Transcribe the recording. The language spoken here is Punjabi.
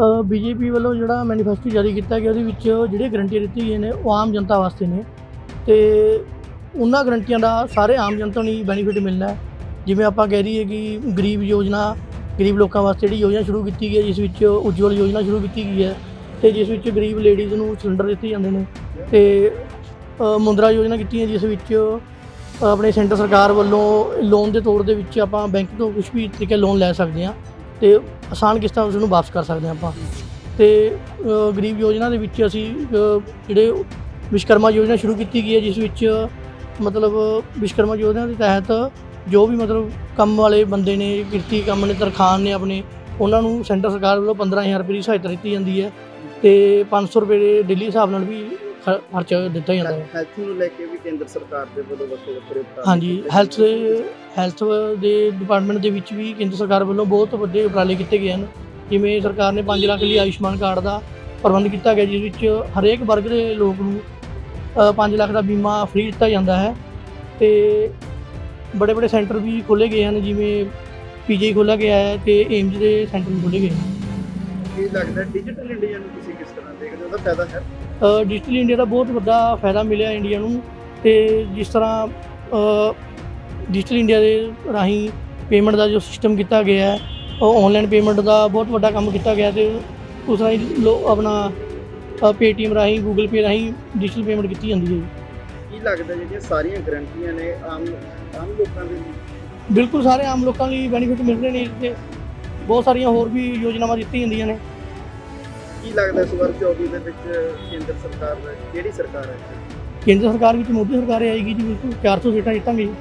ਬੀਜੇਪੀ ਵੱਲੋਂ ਜਿਹੜਾ ਮੈਨੀਫੈਸਟੋ ਜਾਰੀ ਕੀਤਾ ਗਿਆ, ਉਹਦੇ ਵਿੱਚ ਜਿਹੜੀਆਂ ਗਰੰਟੀਆਂ ਦਿੱਤੀਆਂ ਗਈਆਂ ਨੇ, ਉਹ ਆਮ ਜਨਤਾ ਵਾਸਤੇ ਨੇ। ਤੇ ਉਹਨਾਂ ਗਰੰਟੀਆਂ ਦਾ ਸਾਰੇ ਆਮ ਜਨਤਾ ਨੂੰ ਹੀ ਬੈਨੀਫਿਟ ਮਿਲਣਾ ਹੈ। ਜਿਵੇਂ ਆਪਾਂ ਕਹਿ ਰਹੀਏ ਕਿ ਗਰੀਬ ਯੋਜਨਾ, ਗਰੀਬ ਲੋਕਾਂ ਵਾਸਤੇ ਜਿਹੜੀ ਯੋਜਨਾ ਸ਼ੁਰੂ ਕੀਤੀ ਗਈ ਹੈ, ਜਿਸ ਵਿੱਚ ਉਜਵਲ ਯੋਜਨਾ ਸ਼ੁਰੂ ਕੀਤੀ ਗਈ ਹੈ, ਤੇ ਜਿਸ ਵਿੱਚ ਗਰੀਬ ਲੇਡੀਜ਼ ਨੂੰ ਸਿਲੰਡਰ ਦਿੱਤੇ ਜਾਂਦੇ ਨੇ, ਤੇ ਮੁੰਦਰਾ ਯੋਜਨਾ ਕੀਤੀ ਹੈ, ਜਿਸ ਵਿੱਚ ਆਪਣੇ ਸੈਂਟਰ ਸਰਕਾਰ ਵੱਲੋਂ ਲੋਨ ਦੇ ਤੌਰ ਦੇ ਵਿੱਚ ਆਪਾਂ ਬੈਂਕ ਤੋਂ ਕੁਝ ਵੀ ਤਰੀਕੇ ਲੋਨ ਲੈ ਸਕਦੇ ਹਾਂ। ਤੇ ਆਸਾਨ ਕਿਸ਼ਤਾਂ ਉਸ ਨੂੰ ਵਾਪਸ ਕਰ ਸਕਦੇ ਹਾਂ ਆਪਾਂ। ਤੇ ਗਰੀਬ ਯੋਜਨਾ ਦੇ ਵਿੱਚ ਅਸੀਂ ਜਿਹੜੇ ਵਿਸ਼ਕਰਮਾ ਯੋਜਨਾ ਸ਼ੁਰੂ ਕੀਤੀ ਗਈ ਹੈ, ਜਿਸ ਵਿੱਚ, ਮਤਲਬ ਵਿਸ਼ਕਰਮਾ ਯੋਜਨਾ ਦੇ ਤਹਿਤ ਜੋ ਵੀ ਮਤਲਬ ਕੰਮ ਵਾਲੇ ਬੰਦੇ ਨੇ, ਕਿਰਤੀ ਕੰਮ ਨੇ ਤਰਖਾਨ ਨੇ ਆਪਣੇ, ਉਹਨਾਂ ਨੂੰ ਸੈਂਟਰ ਸਰਕਾਰ ਵੱਲੋਂ 15000 ਰੁਪਏ ਦੀ ਸਹਾਇਤਾ ਦਿੱਤੀ ਜਾਂਦੀ ਹੈ। ਤੇ 500 ਰੁਪਏ ਦੇ ਡੇਲੀ ਹਿਸਾਬ ਨਾਲ ਵੀ ਖਰਚਾ ਦਿੱਤਾ ਜਾਂਦਾ ਹੈ। ਹੈਲਥ ਨੂੰ ਲੈ ਕੇ ਵੀ ਕੇਂਦਰ ਸਰਕਾਰ ਦੇ ਵੱਲੋਂ ਵੱਖਰੇ ਵੱਖਰੇ ਉਪਰਾਲੇ ਹਾਂਜੀ ਹੈਲਥ ਹੈਲਥ ਦੇ ਡਿਪਾਰਟਮੈਂਟ ਦੇ ਵਿੱਚ ਵੀ ਕੇਂਦਰ ਸਰਕਾਰ ਵੱਲੋਂ ਬਹੁਤ ਵੱਡੇ ਉਪਰਾਲੇ ਕੀਤੇ ਗਏ ਹਨ। ਜਿਵੇਂ ਸਰਕਾਰ ਨੇ 5 ਲੱਖ ਲਈ ਆਯੁਸ਼ਮਾਨ ਕਾਰਡ ਦਾ ਪ੍ਰਬੰਧ ਕੀਤਾ ਗਿਆ ਜਿਸ ਵਿੱਚ ਹਰੇਕ ਵਰਗ ਦੇ ਲੋਕ ਨੂੰ 5 ਲੱਖ ਦਾ ਬੀਮਾ ਫ੍ਰੀ ਦਿੱਤਾ ਜਾਂਦਾ ਹੈ ਤੇ ਬੜੇ ਬੜੇ ਸੈਂਟਰ ਵੀ ਖੋਲੇ ਗਏ ਹਨ ਜਿਵੇਂ ਪੀਜੀ ਖੋਲ੍ਹਿਆ ਗਿਆ ਹੈ ਤੇ ਏਮਜ਼ ਦੇ ਸੈਂਟਰ ਵੀ ਖੋਲ੍ਹੇ ਗਏ ਹਨ। ਕੀ ਲੱਗਦਾ ਡਿਜੀਟਲ ਇੰਡੀਆ ਨੂੰ ਤੁਸੀਂ ਕਿਸ ਤਰ੍ਹਾਂ ਦੇਖਦੇ ਹੋ? ਉਹਦਾ ਫਾਇਦਾ ਹੈ? ਅ, ਡਿਜੀਟਲ ਇੰਡੀਆ ਦਾ ਬਹੁਤ ਵੱਡਾ ਫਾਇਦਾ ਮਿਲਿਆ ਇੰਡੀਆ ਨੂੰ ਤੇ ਜਿਸ ਤਰ੍ਹਾਂ ਡਿਜੀਟਲ ਇੰਡੀਆ ਦੇ ਰਾਹੀਂ ਪੇਮੈਂਟ ਦਾ ਜੋ ਸਿਸਟਮ ਕੀਤਾ ਗਿਆ ਹੈ ਉਹ ਆਨਲਾਈਨ ਪੇਮੈਂਟ ਦਾ ਬਹੁਤ ਵੱਡਾ ਕੰਮ ਕੀਤਾ ਗਿਆ ਤੇ ਉਸ ਰਾਹੀਂ ਲੋ ਆਪਣਾ ਪੇਟੀਐਮ ਰਾਹੀਂ ਗੂਗਲ ਪੇ ਰਾਹੀਂ ਡਿਜੀਟਲ ਪੇਮੈਂਟ ਕੀਤੀ ਜਾਂਦੀ ਹੈ ਕੀ ਲੱਗਦਾ ਜਿਹੜੀਆਂ ਸਾਰੀਆਂ ਗਰੰਟੀਆਂ ਨੇ ਆਮ ਆਮ ਲੋਕਾਂ ਦੇ ਲਈ? ਬਿਲਕੁਲ ਸਾਰੇ ਆਮ ਲੋਕਾਂ ਲਈ ਬੈਨੀਫਿਟ ਮਿਲ ਰਹੇ ਨੇ ਇਸ ਤੇ ਬਹੁਤ ਸਾਰੀਆਂ ਹੋਰ ਵੀ ਯੋਜਨਾਵਾਂ ਦਿੱਤੀਆਂ ਜਾਂਦੀਆਂ ਨੇ। ਕੀ ਲੱਗਦਾ ਇਸ ਵਾਰ 24 ਦੇ ਵਿੱਚ ਕੇਂਦਰ ਸਰਕਾਰ ਕਿਹੜੀ ਸਰਕਾਰ ਹੈ? ਕੇਂਦਰ ਸਰਕਾਰ ਵਿੱਚ ਮੋਦੀ ਸਰਕਾਰ ਆਏਗੀ ਜੀ ਬਿਲਕੁਲ 400 ਸੀਟਾਂ ਜਿੱਤਾਂਗੇ ਜੀ।